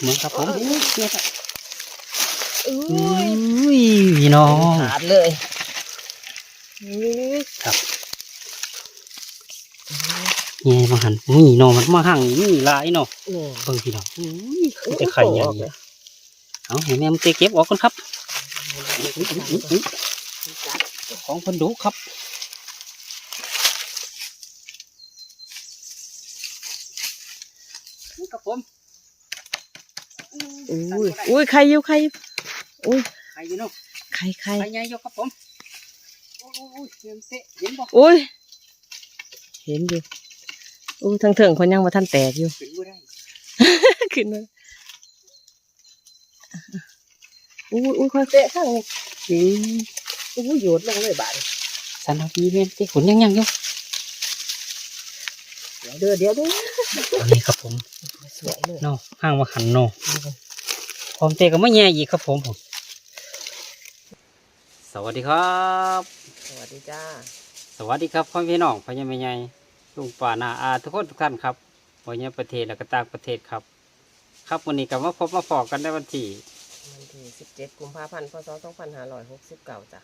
เหมือนครับผมเนี่ยครับอุ้อุ้ยยพี่น้องขาดเลยนี่ครับเนี่ยมาหันอุ้ยน้องมันมาหั่งนี่หลายเนาะนี่เบิ่งพี่น้องอุ้ยคือจะไข่ใหญ่เนี่ยเอาให้แม่มันเตะเก็บออกก่อนครับอุ๊ยอุ๊ยอุ๊ยอุ๊ยเจ้าของเพิ่นดุครับนี่ครับผม อุ้ยอุ้ยใครอยู่ใครอยู่อุ้ยไข่อยู่เนาะใครใครไข่ใหญ่อยู่ครับผมโอ้ยเห็นเตะเห็นบ่อุ้ยเห็นอยู่อุ้ยทั้งเถิงคนยังมาท่านแตกอยู่ขึ้นบ่ได้ขึ้นมาอุ้ยอุ้ยคอยเตะข้างนี้อืมอุ้ยโยนลงเลยบาดสันเอาพี่เว้นเตะขนยังยังอยู่เดี๋ยวเด้อเดี๋ยวเด้อ อันนี้ครับผมสวยเลยเนาะห้างว่าหันเนาะพร้อมเตะก็ไม่แย่อีกครับผมผมสวัสดีครับ สวัสดีจ้า สวัสดีครับพ่อพี่น้องพ่อใหญ่แม่ใหญ่ลุงป่านาอาทุกคนทุกท่านครับพ่อใหญ่ประเทศและก็ต่างประเทศครับ ครับวันนี้ก็มาพบมาฟอกกันในวันที่วันที่สิบเจ็ดกุมภาพันธ์พศสองพันห้าร้อยหกสิบเก้าจ้ะ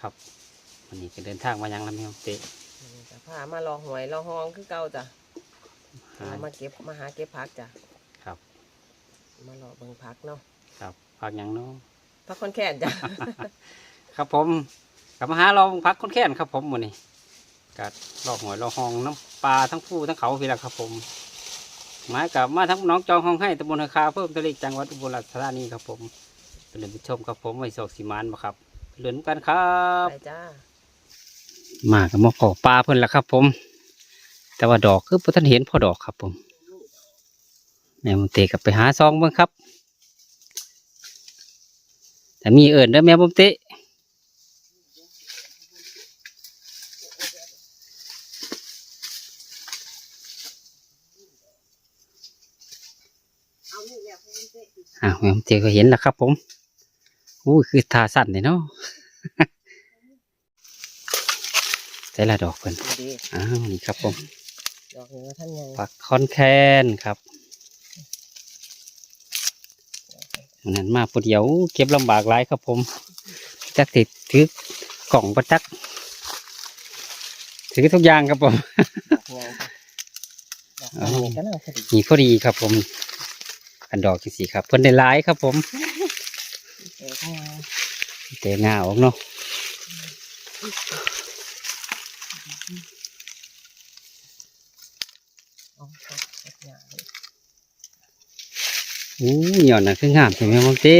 ครับวันนี้ก็เดินทางมายังลำเมียงเตะวันนี้จะพามารอหวยรอห้องคือเก่าจ้ะ หามาเก็บมาหาเก็บผักจ้ะครับ มารอเบิ่งผักเนาะครับพักหยังเนาะ ผักคนแค่นจ้ะ ครับผมกลับมาหาเราพักคนแค้นครับผมวันนี้กัดลอกหอยลอกหองน้ำปลาทั้งผู้ทั้งเขาพี่ละครับผมหมายกับมาทั้งหน้องจองห้องให้ตำบลหาคาเพิ่มตะลิกจังหวัดอุบลราชธานีครับผมเป็นเรื่องผู้ชมครับผมไว้โศกสีมานบ่ครับเรือนกันครับ ไปจ้า มากับมาขอปลาเพิ่นละครับผม แต่ว่าดอกคือพ่ท่านเห็นพอดอกครับผมแม่ผมเตะกับไปหาซองเบ้างครับ แต่มีเอิญเด้อแม่ผมเตะเอานี่แหละเพื่อนเจ๊อ่าแม่ผมเตะก็เห็นแล้วครับ ผมอู้ยคือทาสั้นเลยเนาะใส่ละดอกเพิ่นดีอ้าวนี่ครับผม ดอกนี้ว่าท่านยังปักคอนแคนครับวันนั้นมาปุดเดียวเก็บลำบากหลายครับผมจักติดถือกล่องประจักถือทุกอย่างครับผมดอกงานจ้ะดอกนี้ก็น่าจะดีนี่พอดีครับผมอันดอกที่สีครับ เพิ่นได้หลายครับผมเอ๋งานเตะงาออกเนาะ เอาครับดอกงานเลย อู้หย่อนน่ะคืองามใช่ไหมผมเตะ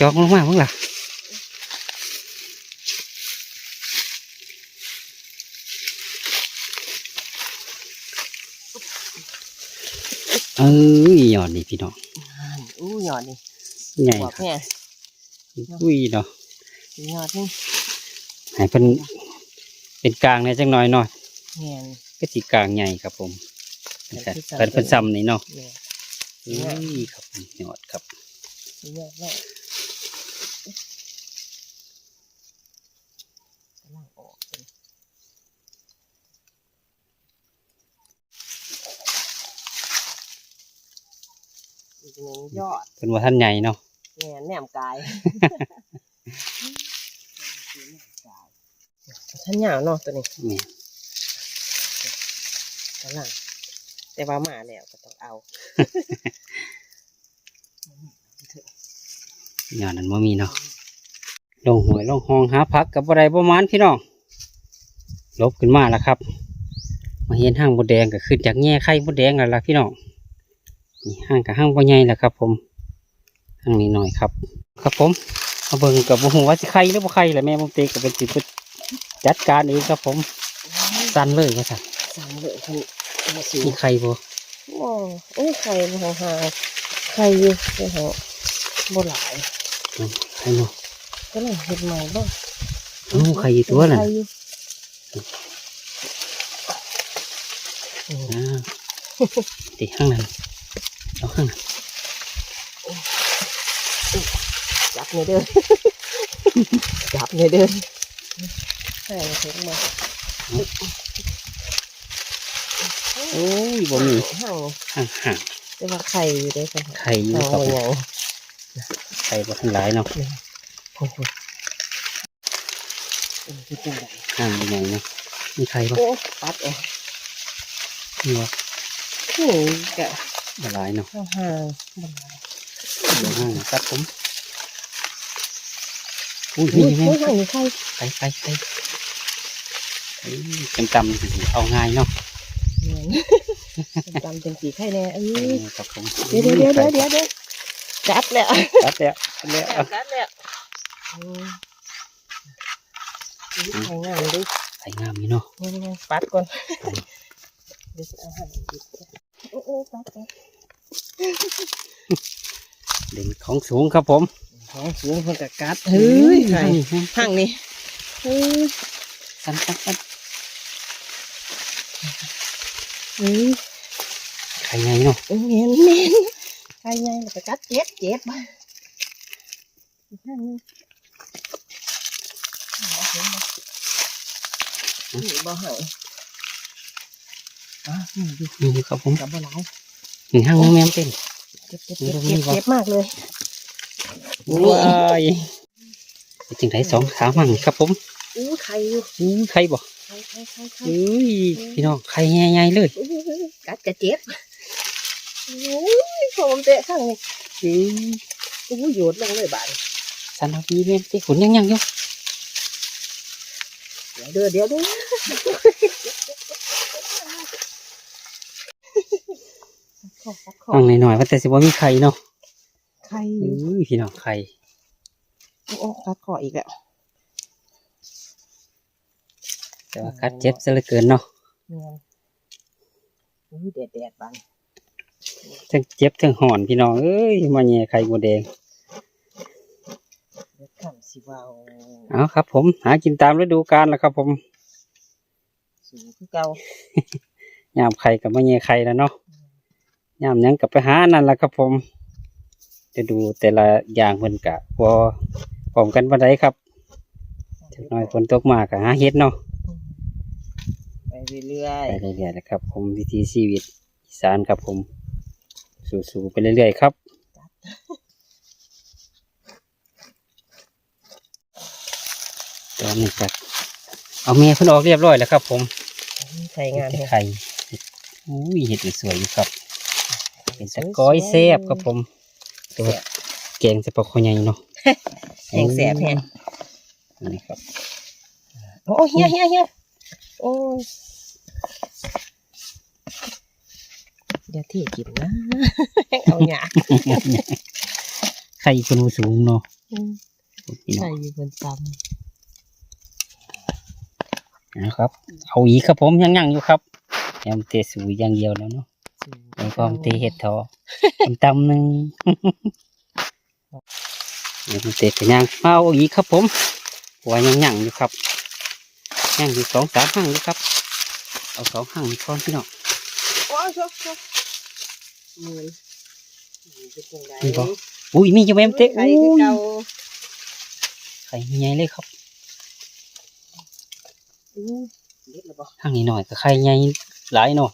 จอกลงมาบ้างล่ะเอ้ยหย่อนนี่พี่น้องอ่านอู้หยอดนี่ใหญ่บอกครับแม่อุ้ยเนาะหยอดนี่ให้เพิ่นเป็นกลางเนี่ยจังน้อยหน่อยแม่นก็สีกลางใหญ่ครับผมเป็นที่ซ้ำเพิ่นเพิ่นซ้ำนี่เนาะ แม่อุ้ยครับผมยอดครับหยอดแล้วกำลังออกเลยอีกหนึ่งยอดเป็นว่าท่านใหญ่เนาะแม่นแหนมกายท่านยาวเนาะตัวนี้นี่กำลัง แต่ว่ามาแล้วก็ต้องเอายอดนั้นบ่มีเนาะลงหวยลงห้องหาพักกับอะไรประมาณพี่น้องลบขึ้นมาแล้วครับ มาเห็นห้างบดแดงก็ขึ้นจากแง่ไข่บดแดงแล้วล่ะพี่น้องนี่ห้างกับห้างบ่ใหญ่แหละครับ ผมห้างนี้หน่อยครับ ครับผมมาเบิ่งกับบ่ฮู้ว่าสิไข่หรือบ่ไข่แหละแม่ผมเตะก็เป็นสิไปจัดการเองครับ ผมสั่นเลยว่าซั่นสั่งเลยคนมา สูมีไข่บ่โอ้โอ้ไข่มาหาหาไข่อยู่ไข่หาบ่หลายอืมไข่เนาะก็เลยเห็ดใหม่บ้างโอ้ไข่อยู่ตัวน่ะไข่อยู่อ่าติข้างนั้นเอาข้างนั้นจับเนี่ยเด้อจับเนี่ยเด้อใส่ถุงมา โอ้ยบ่มีห่างห่างห่างเแต่ว่าไข่อยู่ได้ค่ะไข่อยู่เอาครับผมอย่างไข่บ่ทันหลายเนาะโอ้โหเออคือจังไดห่างใหญ่เนาะมีไข่บ่โอ้ปัดเออกมีบ่นี่กะบ่หลายเนาะข้าวห่างมันหลายเดี๋ยวห่างครับผมอุ้ยอุ้นี่ยแม่ข้าวห่างนี่ไข่ไข่ไข่ไข่จำจำๆเอาง่ายเนาะเหมื อนจำเป็นสีไข่แน่เอ้เอยอครับผมเดี๋ยวเดี๋ยวเดี๋ยวเดี๋ยวเดี๋ยวจับแล้วตัดแล้วตัดแล้วจับแล้วอืมอุ้ยไข่งามดิไข่งามนี่เนาะงั้นงั้นปัดก่อนเดี๋ยวจะเอาหั่นอีกโอ้โอ้ปัดก่อนเด่นของสูงครับผม ของสูงคนกะกัดเฮ้ยไข่ห่างนี่เฮ้ยสั้นสั้นสั้นเฮ้ย ไข่ไงเนาะเห็นเห็นไข่ใหญ่แล้วก็กัดเจ็บเจ็บมาอีกห่างนี่เอาเห็นไหมนี่บ่ห่างอะนี่ดูนี่ครับผมกับบ่หลายนี่ห้างแม่มเต้นเจ็บเจ็บเจ็บเจ็บเจ็บมากเลยว้ายเป็นจังไดสองขามั่งครับผม อู้ไข่อยู่อู้ไข่บ่ไข่ไข่ไข่ไข่เอ้ยพี่น้องไข่ใหญ่ๆเลยอู้กัดกระเจ็บโอ้ยผมเตะข้างนี้อืออู้โยดลงเลยบาดสันเอาพี่แม่มเต้นขนยังยังอยู่เดี๋ยวเดี๋ยวเดี๋ยวขอขอห้างหน่อยๆว่าแต่สิบ่มีไข่เนาะไข่เอ้ยพี่น้องไข่โอ้กัดคออีกแล้ว แต่ว่ากัดเจ็บซะเหลือเกินเนาะเงี้ยอู้แดดแดดบานทั้งเจ็บทั้งหอนพี่น้องเอ้ยมาแย่ไข่บัวแดงเดี๋ยวคำสิว่าเอาครับ ผม หากินตามฤดูกาลแล้วครับผมสูงคือเก่ายามไข่กับมาแย่ไข่แล้วเนาะยามหยังกับไปหานั่นแหละครับผม จะดูแต่ละอย่างเพิ่นกะพอพร้อมกันบ่ได้ครับจักหน่อยฝนตกมากะหาเฮ็ดเนาะไป เรื่อยไปเรื่อยๆนะครับ ผมวิถีชีวิตอีสานครับผม สู้ๆไปเรื่อยๆครับตอนนี้ก็เอาเมียเพิ่นออกเรียบร้อยแล้วครับ ผมๆใส่งานเห็ให้ดไข่อุ้ยเห็ดสวยๆอยู่ครับ เป็นตะก้อยแซ่บครับผมตัวแกงจะปลาคอใหญ่เนาะแห้งแสบแห้งนี่ครับโอ้เฮียเฮียเฮียโอ้ ยเดี๋ยวที่กินนะ เอาหยาไข่คนสูงเนาะอืมพี่น้อใส่งอยู่บนตนะครับ เอาอีกครับผมยังยังอยู่ครับยังเตะสูอย่างเดียวแล้วเนาะำแล้วก็เตะเห็ดทอตำๆหนึ่งเดี๋ยวมันเตะกันยังเอาอีกครับผมหัวยังยังอยู่ครับยังอยู่สองสามหั่งอยู่ครับ เอาสองหั่งก่อนพี่น้องโอ้ยชกชกมือนี่เป็นจังไดนี่บ่อุ้ยมีอยู่แม่มเตะไข่อุ้คือยเก่าไข่ใหญ่เลยครับอู้เด็ดแล้วบ่ทางนี้หน่อยก็ไข่ใหญ่หลายเนาะ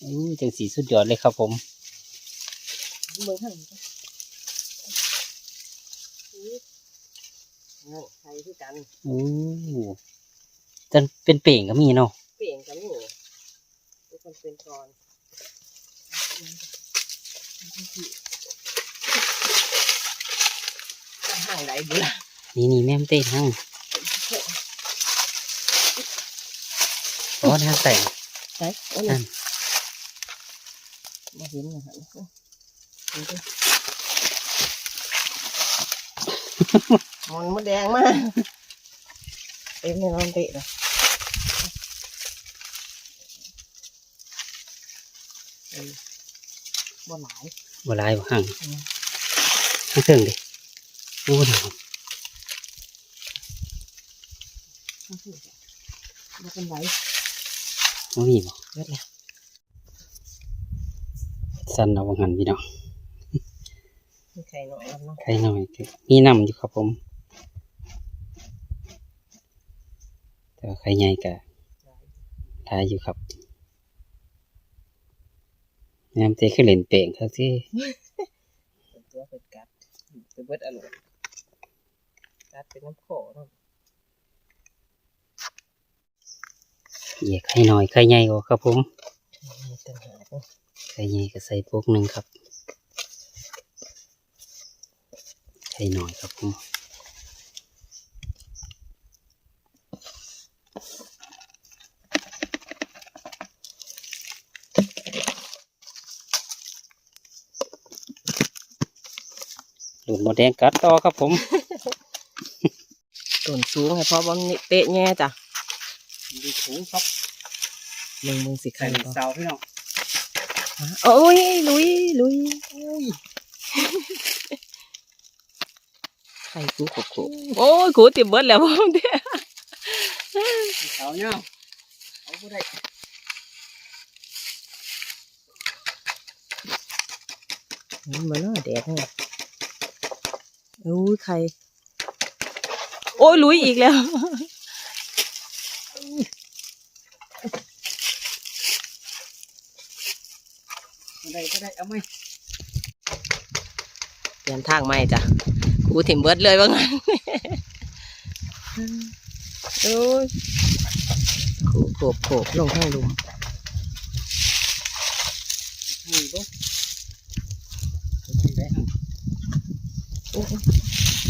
อู้จังสีสุดยอดเลยครับผมเบิ่งข้างนี้จ้ะอู้เอาไข่คือกันอู้จนเป็นเป่งก็มีเนาะเปลี่ยนกันนี่ทุกคนเป็นก่อนห่างไหนบุล่ะนี่นี่แม่มเต้ทั้งอ๋อทางแต่งไหนโอ้ยนั่นมาเห็นนะฮะดูดิมันมดแดงมากเต็มในนอนเตะเลย เออบ่หลายบ่หลายบ่ห่างอืมข้างเทิงดิโอ้หนาวบ่เป็นไรบ่มีบ่เยอะแล้วสั่นเอาบ่หันพี่น้องมีไข่หน่อยแล้วเนาะไข่น้อยก็มีน้ำอยู่ครับผม แต่ว่าไข่ใหญ่ก็หลายอยู่ครับ ยามเตะขึ้นเล่นเป่งครับที่ตัวเป็นกัดเป็นเบิดอร่อยกัดเป็นน้ำโขเนเหยียกให้หน่อยไข่ใหญ่กว่าครับผมมีต่างหากเนาะไข่ใหญ่ก็ใส่พวกหนึ่งครับไข่หน่อยครับผม หลุดหมดแดงกัดต่อครับผมต้นสูงให้พอบอมนี่เตะแง่จ้ะดูถูครับมึงมึงสิใครไข่บ่เสาพี่น้องโอ้ยลุยลุยอุ้ยไข่กูขบขบโอ้ยกูติดเบิดแล้วพ่อมเด้อเสาเนี่ยเอาผู้ใดนี่มาเนาะแดดให้ โอ้ยไข่โอ้ยลุยอีกแล้วผู้ใดผู้ใดเอาไหมเปลี่ยนทางใหม่จ้ะกูถิ่มเบิดเลยว่างั้นโอ้ยโขบโขบโขบลงข้างลุม นี่ดูผู้ใดหั่น โอ้ย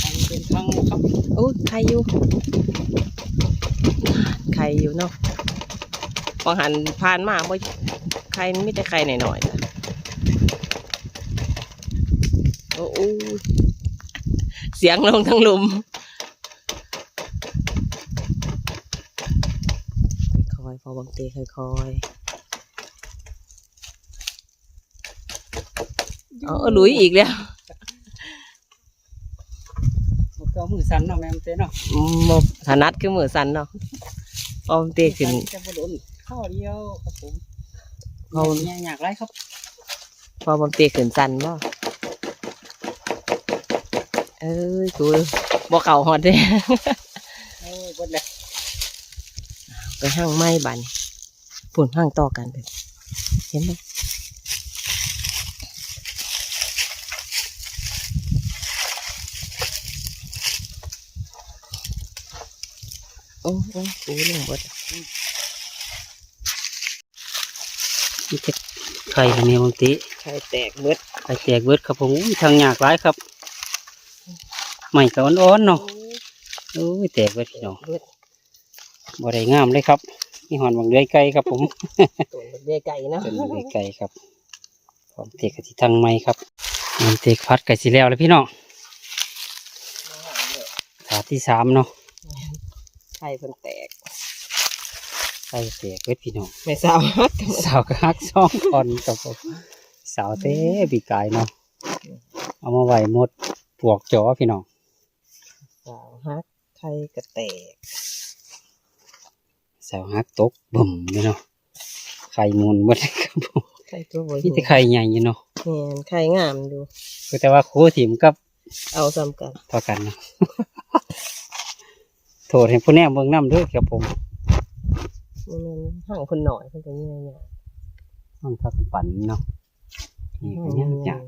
ทางเป็นทางครับโอ้ยไข่อยู่ไข่อยู่เนาะพอหันผ่านมาบ่ไข่มีแต่ไข่หน่อยๆจ้ะโอ้โอ้ยเสียงลงทั้งลุมค่อยๆพอบางเตีค่อยๆเอาเอาหลุยอีกแล้ว ก็มือสั่นเนาะแม่มนเต้เนาะมบถนัดคือมือสั่นเนาะพอบางตีขึ้นจะบ่โดนข้อเดียวครับผมเอาเนี่ยอยากไรครับ พอบางตีขึ้นสั่นบ่เอ้ยกูบ่เข่าหอดเด้เออเบิดเลยไปห้างไม้บันฝุ่นห้างต่อกันไปเห็นไหม โอ้โอ้กูลงบดนี่จะไข่แม่บางทีไข่แตกเบิดไข่แตกเบิดครับผมทางยากไรครับใหม่ก็อ่อนๆเนาะโอ้ยแตกเบิดพี่น้องบ่ได้งามเลยครับนี่หอนบางเดือยไก่ครับผมตัวเบี้ยไก่นะเป็นเดือยไก่ครับพร้อมเตะกะทิทางไม้ครับน้ำเตะพัดไก่สีแล้วเลยพี่น้องถาที่สามเนาะ ข่เพิ่นแตกไข่แตกเบิดพี่น้องไม่ทราบฮักกันสาวก็ฮักสองคนครับผมสาวเต้ปีกายเนาะเอามาไว้หมดปวกจอพี่น้องสาวฮักไข่กระแตกสาวฮักตกบ่มเลยเนาะไข่มูลหมดครับผมไข่ตัวบ่พี่แต่ไข่ใหญ่อยู่เนาะแม่นไข่งามดูก็แต่ว่าครูถิ่มกับเอาซ้ำกันเท่ากันเนาะ โทษให้ผู้แนมเบิ่งน้ำเด้วยครับผมมันแม่นห่างคนหน่อยเพิ่นก็เงี้ยเนี่ยมันพักปั่นเนาะนี่ก็ยากยาก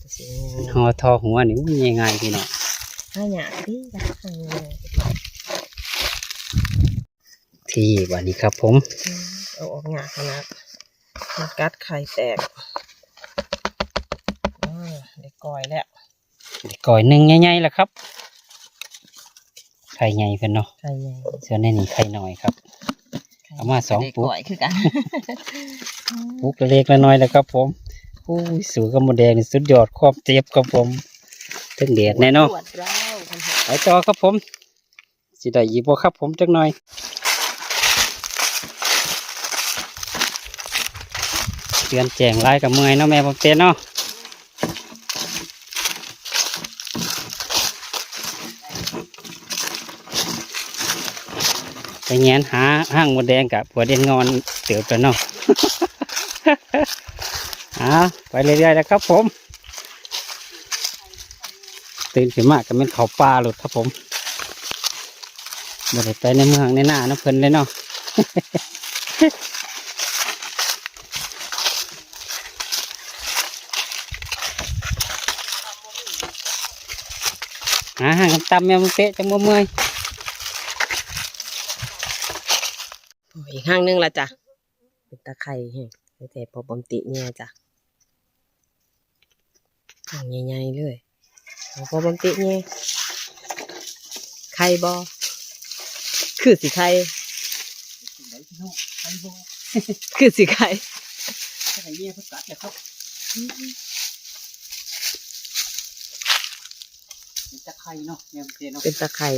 ก็สิเงี้ยหอทอหัวนี่มันง่ายๆพี่น้องถ้าอยากดิอยากห่างเงี้ยที่วันนี้ครับ ผม เอาออกหยาขนาดมันกัดไข่แตกอ่าได้ก้อยแล้วก่อยหนึ่งใหญ่ๆแหละครับ ไข่ใหญ่เพิ่นเนาะไข่ใหญ่ส่วนในนี้ไข่น้อยครับ เอามาสองปุ๊บได้ก้อยคือกันปุ๊กเล็กๆน้อยๆแล้วครับ ผมอู้ยสูกับมดแดงนี่สุดยอดความเจ็บครับผมถึงเดียดแน่เนาะปวดร้าวเพิ่นเฮ็ดไปต่อครับผมสิได้หยิบบ่ครับผมจักหน่อยเตือนแจงไล่กับเมื่อยเนาะแม่ผมเต้นเนาะ ไปแงนหาห้างมดแดงกับหัวเด่นงอนเต๋อแล้เนาะอาไปเรื่อยๆนะครับผม ตื่นขึ้นมากก็เป็นเขาปลาหลุดครับผมไม่ได้ไปในเมืองในหน้านะเพิ่นเลยเนาะหาหางตำแม่มึงเตะจังบ่เมื่อย อ้ยอีกห้างหนึงละจ้ะ เป็นตะไคร้แห้งแต่พอบอมติเนี่ยจ้ะห้างใหญ่ๆเลยเอาพอบอมติเนี่ยไข่บอคือสิไข่คือสิไข่ไข่เยี่ยพัดกัดเลยครับเป็นตะไคร่เนาะแม่มึงเตะเนาะเป็นตะไคร้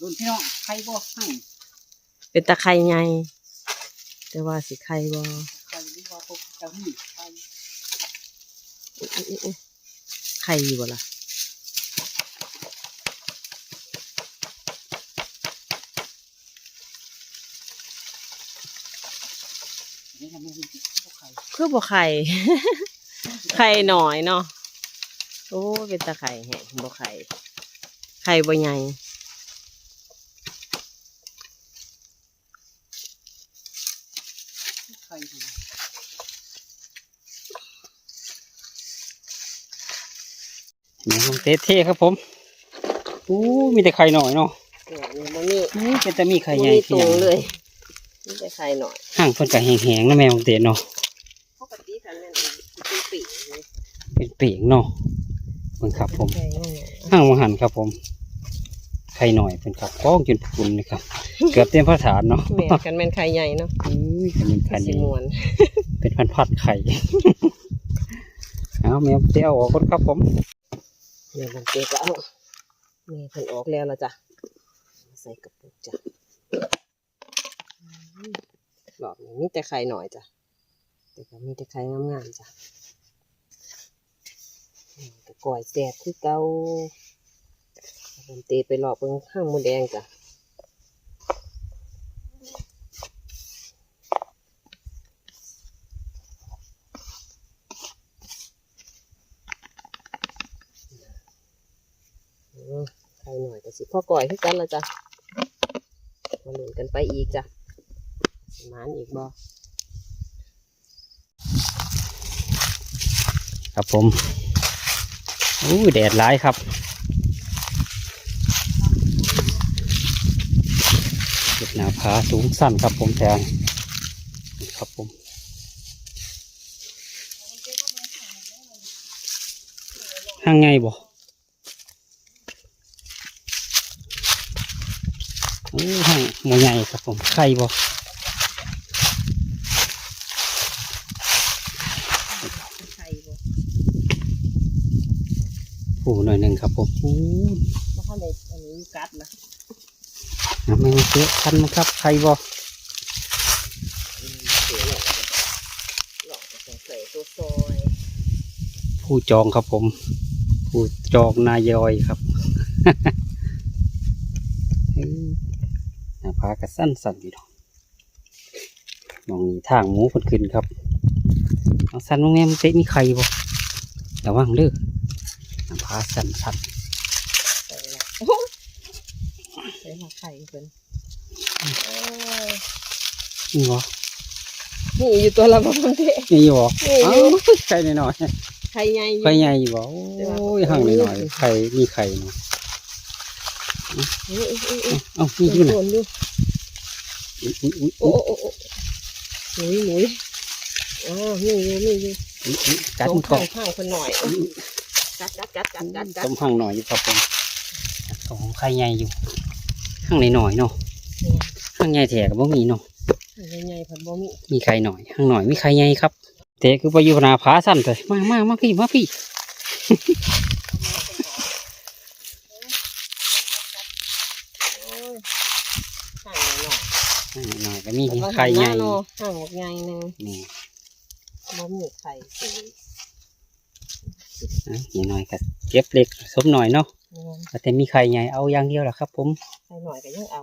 รุ่นพี่น้องไข่บ่ให้เป็นตะไคร้ใหญ่ แต่ว่าสิไข่บอไข่หรือว่าพวกเจ้าหนี้ไข่อุ๊ยอุ๊ยอุ๊ยไข่อยู่บ่ล่ะนี่นะแม่มึงเตะพวกไข่คือบ่ไข่ ไข่หน่อยเนาะ โอ้ยเป็นตะไคร้แฮะบ่ไข่ ไข่บ่ใหญ่ ไข่อยู่แม่มึง เตะเท่ครับผมอู้มีแต่ไข่หน่อยเนาะเนี่ยมันมีอู้เป็นแต่มีไข่มันใหญ่มีขึ้ตันวเลยนี่แต่ไข่หน่อยห่างเพิ่นก็แห้งๆนะแม่มึงเตะเนาะปกติคันนั้นเป็นปีกเลยเป็นเปียงเนาะเบิ่งครับผมไข่ง่ายห้างวังหันครับผม ไข่หน่อยเป็นครับก้องจนพุนเลยครับ เกือบเต็มพระฐานเนาะๆแม่กันแม่นไข่ใหญ่เนาะอุ้ยเป็นพันสินี้มวนเป็นพันพัดไข่เอาแมวเตี้ยวออกก่อนครับผม เนี่ยมันเก็บแล้วนี่เพิ่นออกแล้วละจ้ะมาใส่กระปุกจ้ะหลอดนี้มีแต่ไข่หน่อยจ้ะแต่ก็มีแต่ไข่งามๆจ้ะแต่ก่อยแสบคือเก่าผมเตะไปหลอกเบิ่งข้างมดแดงจ้ะ อืม ใครหน่อยแต่สิพ่อก่อยคือกันละจ้ะมาหนุนกันไปอีกจ้ะสิหมานอีกบ่ครับผมอู้แดดร้ายครับเห็ดหนาผาสูงสั้นครับผมแทนครับผมห้างไงบ่อู้ห้างห มใหญ่ครับผมไข่บ่ใครบ่ผูหน่อยหนึ่งครับผมอู้บ่เข้าในอันนี้กัดนะน้ำไม่มาเสียคันมั้งครับไข่บ่อืมเสียหลอกเลยหลอกจะใส่ตัวซอยผู้จองครับผม ผู้จองนายอยครับ เฮ้ยหน้า ผากระสั้นสั่นอยู่ดอกมองนี่ทางหมูคนขึ้นครับเอาสั้นลงแม่มันเตะมีไข่บ่ระวังเด้อหน้าผาสั้นสั่นใส่ละโอ้ยใส่ละไข่เพิ่นโอ้ยนี่บ่นี่อยู่ตัวละบ่พอเทนี่อยู่บ่นี่อยู่เอ้าไข่หน่อยไข่ใหญ่อๆยู่ไข่ใหญ่อยู่บ่โอ้ยห่างหน่อยๆไข่มีไข่เนาะ เอ้ยเอ้ยเอ้ยเอ้าเอ้มียอยู่นะโดนอยู่อุ๊ยอุ๊ยอุ๊ยโอ้โอ้โอ้โอ้หนุยหนุยอ๋อนี่อยู่นี่อยู่อุ๊ยอุ๊ยกัดสมังนก่อข้านงข้างคนหน่อยกัดกัดกัดกัดกัดกัดต้มห่างหน่อยอยู่ครับผมของไข่ใหญ่อยู่ห่างหน่อยๆเนาะห่างใหญ่แถก็บ่มีเนาะใหญ่ๆผัดบ่มีมีไข่หน่อยห่างหน่อยมีไข่ใหญ่ครับเตะคือไปอยู่หนาผาสั้นเลยมามามาพี่มาพี่ โอ้ยห่างหน่อย ห่างหน่อย ก็มีบางไข่ใหญ่เนาะห่างใหญ่หนึงนี่บ่มีไข่สีนะนี่หน่อยก็เก็บเล็กสมหน่อยเนาะเนี่ยแต่มีไข่ใหญ่เอาอย่างเดียวแหละครับ ผมไข่หน่อยก็ยังเอา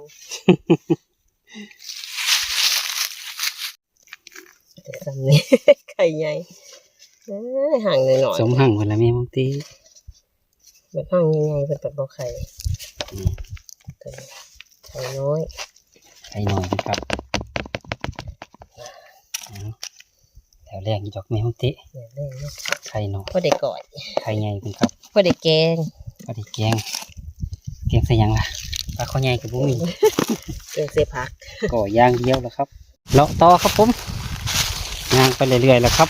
แต่สำนี้ไข่ใหญ่เอ้ยห่างหน่อยหน่อยสมห่างคนละแม่บางทีแบบห่างใหญ่ๆเป็นปัดบ่ไข่อืมตัวนี้ไข่น้อยไข่หน่อยนะครับเอา แถวแรกนี่ดอกแม่บางทีเนี่ยเล่นเนาะไข่หน่อยพอได้ก่อยไข่ใหญ่เป็นครับพอได้แกงก็ได้แกงเก็บใส่หยังล่ะปลาข้อใหญ่กับบุ้มีเออเสียผักก็ย่างเดียวแล้วครับเลาะต่อครับผมย่างไปเรื่อยๆแล้วครับ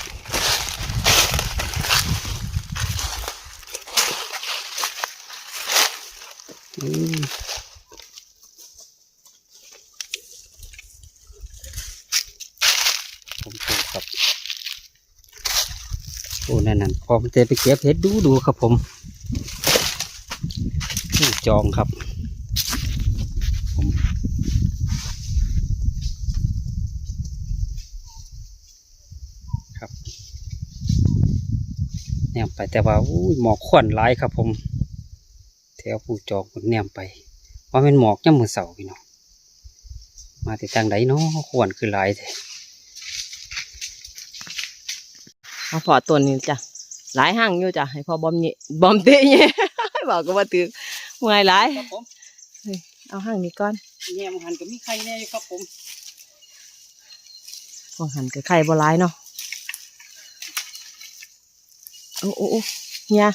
อืมผมปลูกครับโอ้นั่นนั่นพอมจะไปเก็บเห็ดดูดูครับผมนี่จองครับครับแนมไปแต่ว่าอู้ยหมอกควันหลายครับผม แถวผู้จองคนแนมไปว่าเป็นหมอกย่ำมือเสาพี่น้องมาติดทางใดเนาะควันคือหลายแท้เอาพอตัวนี้จ้ะ หลายห้างอยู่จ้ะให้พอบอมเนี่ยบอมเตะเนี่ยบอกก็ว่าตึกเมื่อยหลายครับผมเอาห้างนี้ก่อนแนมหันก็มีใครแน่อยู่ครับผมพวกหันกับไข่บ่หลายเนาะโอ้โอ้โอ้เฮีย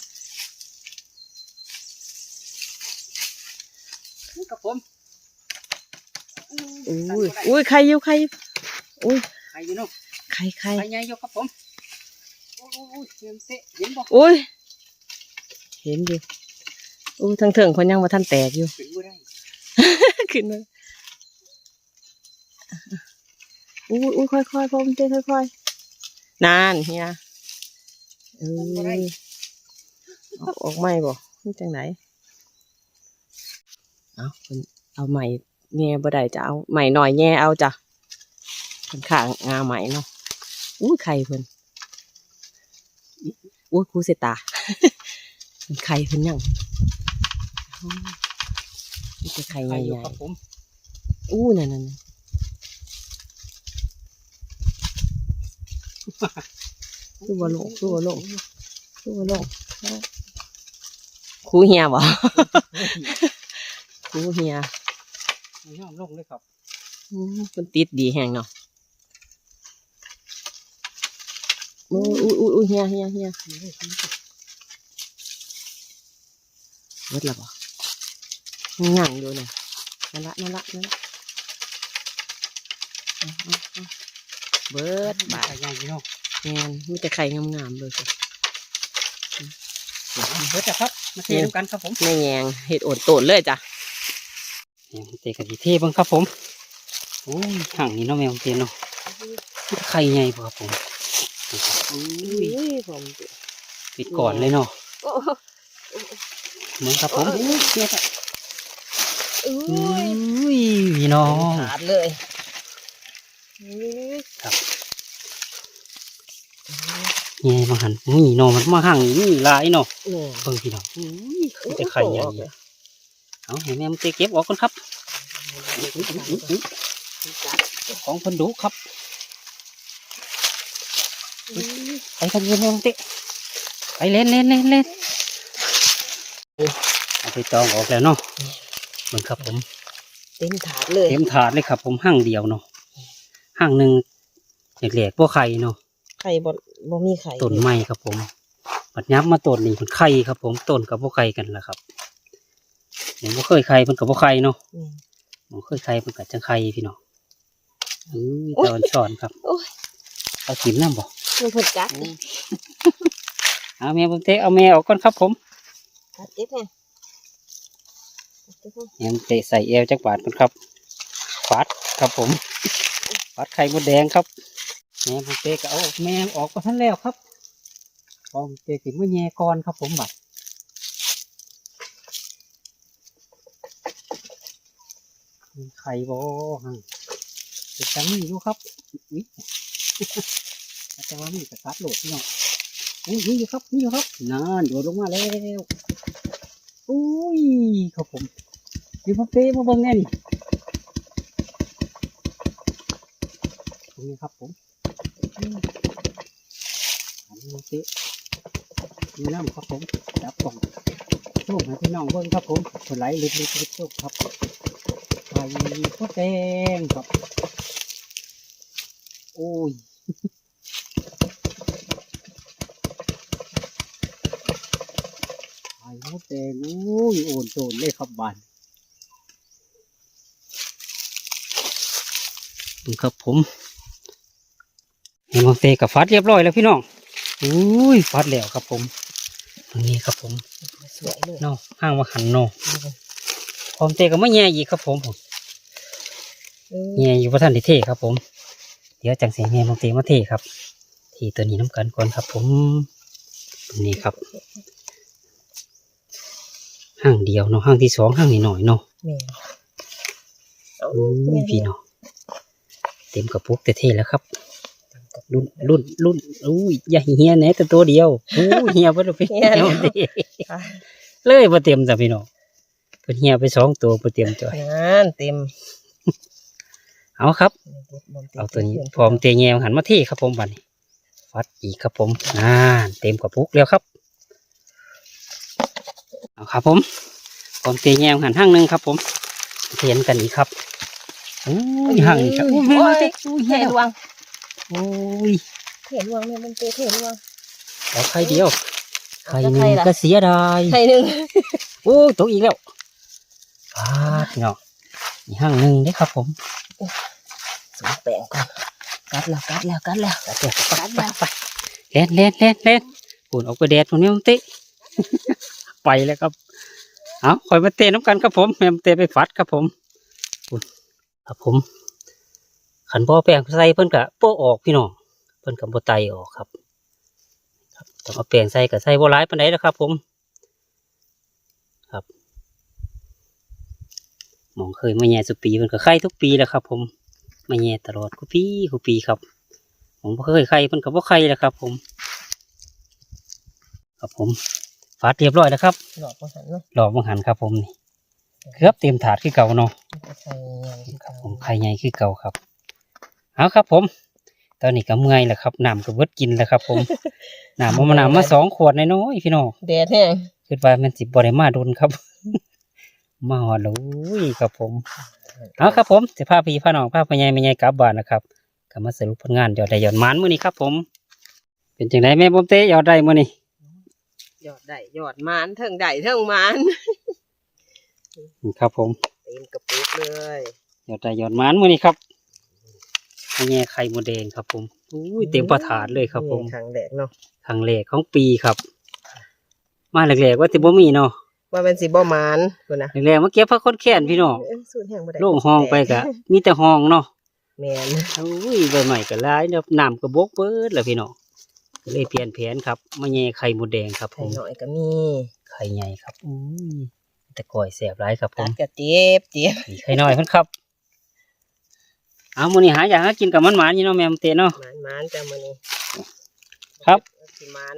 ครับผมอุ้ยอุ้ยไข่อยู่ไข่อยู่อุ้ยใครอยู่เนาะไข่ไข่ใครใหญ่อยู่ครับผม โอ้ยเตรียมเตะเห็นบอกอุ้ย เห็นอยู่อุ้ยทั้งเถิงคนยังว่าท่านแตกอยู่ ขึ้นบ่ได้ขึ้นมาอุ้ยอุ้ยค่อยๆพอมนเต้ค่อยๆนานเฮียเออออกออกไม่บ่นี่จังไหนเอาเพิ่นเอาใหม่แง่บ่ได้จะเอาใหม่หน่อยแง่เอาจ้ะเป็นข้างงาใหม่เนาะอุ้ยไข่เพิ่น อุ้ยครูเสยตาเป็นไข่เพิ่นยังอ๋อนี่จะไข่ใคใหรญ่อยู่ๆครับผมอู้นั่นนั่นนั่นสู้ว่าโลกสู้ว่าโลกสู้ว่าโลกครูเฮียบ่ครูเฮียไม่ยอมลงเลยครับอืมมันติดดีแหงเนาะ อู้ยอู้ยอู้อู้เฮียเฮียเฮียเบิดละบ่งงั่งอยู่นี่ยนั่นละนั่นละนั่นละเอาเอาเอาเบิดบาใคดใหญ่ยู่เนาะแมนมีแต่ไข่งามๆเลยสิเบิดจ้ะครับ มาเทด้วยกันครับผมแม่แยงเห็ดโอดโตนเลยจ้ะเตะกับดีเทเบ้างครับผมโอ้ยห่างนี้เนาะแมวเตะเนาะไข่ใหญ่บ่ครับผม อุ้ยผมปิดก่อนเลยเนาะโอ้เหมือนครับผมเอ้ยอุ้ยเสียดอุ้อุ้ยยพี่น้องขาดเลยอุ้ยเงี้ยมาหันนี่เนาะมันมาห่างนี่หลายเนาะเนี่ยเบิ่งพี่น้องอุ้ยอุ้ยแต่ไข่ใหญ่อะเอาให้แม่มันเตะเก็บออกก่อนครับอุ๊ยอุ๊ยอุ๊ยอุ๊ยของคนดุครับ ไปกันเย็นแม่มันเตะไปเล่นเล่นเล่นเล่นเอาไปตองออกแล้วเนาะเบิ่งครับผม เต็มถาดเลย เต็มถาดเลยครับ ผมห้างเดียวเนาะห้างหนึ่งแหลกๆพวกไข่เนาะ ไข่บ่บ่มีไข่ต้นไม้ครับผมปัดยับมาต้นนี่เป็นไข่ครับ ผมต้นกับพวกไข่กันแหละครับผมบ่เคยไข่เป็นกับพวกไข่เนาะอืมผมเคยไข่เป็นกับจังไข่พี่น้องอือโอ๊ยตอนช้อนครับโอ้ยเอากินน้ำบ่ มันเพิ่นกัดนี่เอาแม่ผมเตะเอาแม่ออกก่อนครับผมกัดเจ็บไงกัดเจ็บไงแม่ผมเตะใส่เอวจักบาทก่อนครับฟัดครับผมฟัดไข่มดแดงครับ แม่ผมเตะก็เอาแม่ออกก็ทันแล้วครับพอผมเตะติดมือแย่ก่อนครับผมบัดมีไข่บ่ฮังเป็นจังนี่อยู่ครับอุ๊ย แต่ว่ามีกระตัดโหลดพี่น้องอุ้ยนี่อยู่ครับนี่อยู่ครับนานโดดลงมาแล้วอุ้ยครับผมมีพ่อเป้มาเบิ่งแน่นี่ตรงนี้ครับผมอันนี้พ่อเป้มีน้ำครับผมจับกล่องโชคให้พี่น้องเบิ่งครับผมคนไหลลึกๆโชคครับไข่มดแดงครับโอ้ย ไข่มดาวแต่โอ้ย โอนโซนเลยครับบานดูครับผมเห็นมองเตกับฟัดเรียบร้อยแล้วพี่น้องอุ้ยฟัดแล้วครับผมตรงนี้ครับผมสวยเลยเนาะห้างมาหันเนาะพร้อมเตก็ไม่แย่อีกครับผมผมเออแย่อยู่พระท่านที่เทครับผม เดี๋ยวจังเสียแม่มองเตมาเทครับ ที่ตัวนี้น้ำกันก่อนครับผมตรงนี้ครับ ห้างเดียวเนาะห้างที่สองห้างนิดหน่อยเนาะแม่เอาอุ้ยพี่เนาะเต็มกระปุกแต่เท่แล้วครับรุ่นรุ่นรุ่นอุ้ยอย่าเฮียแหน่แต่ตัวเดียวอู้เฮียเพิ่นเอาไปเฮียเด้ค่ะเลยบ่เต็มจ้ะพี่น้องเพิ่นเฮียไปสองตัวบ่เต็มจ้ะงานเต็ม เอาครับ เอาตัวนี้พร้อมเตะแงวหันมาเทครับผมบัดนี้ฟัดอีกครับผมอ่าเต็มกระปุกแล้วครับ เอาครับผมพร้อมเตะแงวหันห้างหนึงครับผมเทียนกันอีกครับอุ้ยห้างนี้ครับอุ้ยแม่มาเตะอุ้ยเทเฮียลวงโอ้ยเทลวงเนี่ยมันเตะเทลวงเอาไข่เดียวไข่เอาหแต่นึ่งล่ะก็เสียดายไข่หนึ่งโอ้ตกอีกแล้วพาดเนาะอีกห้างหนึ่งได้ครับผมสูงแปลงก่อนกัดแล้วกัดแล้วกัดแล้วกัดเดี๋ยวไปไปไปเล่นเล่นเล่นเล่นปุ่นออกไปแดดตรงนี้มันเตะ ไปแล้วครับเอาคอยมาเตะน้ำกันครับผมแม่มเตะไปฟัดครับผมครับผม ขันบ่อแป้งใส่เพิ่นกะโปะออกพี่น้องเพิ่นกับบ่ไตออกครับครับต้องเอาแป้งใส่กับใส่โบร้ายปานใดแล้วครับ ผม ครับหมองเคยมาแย่สุปีเพิ่นก็ไข่ทุกปีแล้วครับ ผมมาแย่ตลอดทุปีทุปีครับผมเคยไข่เพิ่นก็บ่ไข่แล้วครับ ผม ครับผม ฟาดเรียบร้อยแล้วครับหลอกมาหันเนาะหลอกบังหันครับ ผมนี่เกือบเต็มถาดคือเก่าเนาะใส่ยังที่ครับเก่าผมไข่ใหญ่คือเก่าครับเอาครับ ผม ตอนนี้ก็เมื่อยแล้วครับน้ำก็เบิดกินแล้วครับ ผมน้ำเอามาน้ำมาสองขวดน้อยๆพี่น้องแดดแห้งคิดว่ามันสิบ่ได้มาโดนครับ มาหอดแล้วอุ้ยครับผมเอาครับผมจะพาพี่พาน้องพาพ่อใหญ่แม่ใหญ่กลับบ้านนะครับก็มาสรุปผลงานยอดได้ยอดหมานมื้อนี้ครับ ผม เป็นจังไดแม่ผมเตะยอดได้มื้อนี้ ยอดได้ยอดมานเทิงได้เทิงมานครับผมเต็มกระปุกเลยยอดได้ยอดหมานมื้อนี้ครับแม่ใหญ่ไข่มดแดงครับ ผมอุ้ยเต็มประถาดเลยครับ ผมครั้งแรกเนาะครั้งแรกของปีครับ มาแรกๆว่าสิบ่มีเนาะว่าเป็นสีบ่มานคุณนะแรกๆมาเก็บผักคนแค้นพี่น้องเอ้ยสูตรแห้งบ่ได้โล่งห้องไปกะมีแต่ห้องเนาะแมนอุ้ยใบใหม่ก็หลายเนาะน้ำก็บกเบิดแล้วพี่น้องก็ เลยเปลี่ยนแผนครับมาแย่ไข่มดแดงครับผไข่มหน่อยก็มีไข่ใหญ่ครับอุ้ยแต่ก่อยแสบหลายครับผกัมดกระเจี๊ยบเจี๊ยบนี่ไข่น้อยเพิ่นครับเอามื้อนี้หาอยากหากินกับมันหมานๆอยู่เนาะแม่มเตเนาะมานมานจ้ามื้อนี้ครับ สิมาน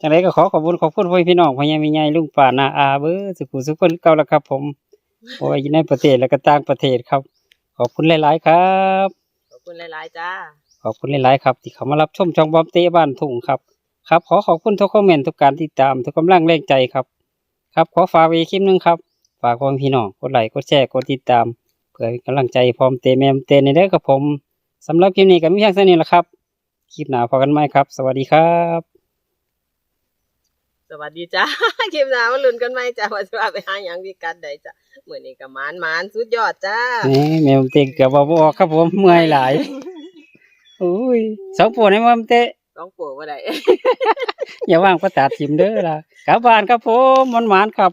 จังไดก็ขอขอบคุณขอบคุณพ่อพี่น้องพ่อใหญ่แม่ใหญ่ลุงป้าน้าอาเบ้อสุขุสุขคนเก่าแล้วครับ ผมโอ้ยอยู่ในประเทศและก็ต่างประเทศครับ ขอบคุณหลาย ๆ ครับ ขอบคุณหลายๆจ้า ขอบคุณหลายๆครับ ที่เข้ามารับชมช่องบอมเต้บ้านทุ่งครับ ครับ ขอขอบคุณทุกคอมเมนต์ทุกการติดตามทุกกำลังแรงใจครับ ครับ ขอฝากไว้อีกคลิปหนึงครับ ฝากพ่อพี่น้องกดไลค์กดแชร์กดติดตาม เพื่อเป็นกำลังใจพร้อมเตะแมมเตะในเด้อครับผมสำหรับคลิปนี้ก็มีเพียงเท่านี้แหละครับคลิปหน้าพอกันไหมครับ สวัสดีครับ สวัสดีจ้าคลิปหน้ามาลุ้นกันไหมจ้าว่าจะว่าไปหาหยังวิกัดใดจ้ามื้อนี้ก็มานมานสุดยอดจ้านี่แมมเตะเกือบบ่ออกครับผมเมื่อยหลาย อุ้ยสองปวดในแมมเตะต้องปลูกบ่ได้อย่าว่างประตาดทิมเด้อล่ะกลับบ้านครับผมมันหมานๆครับ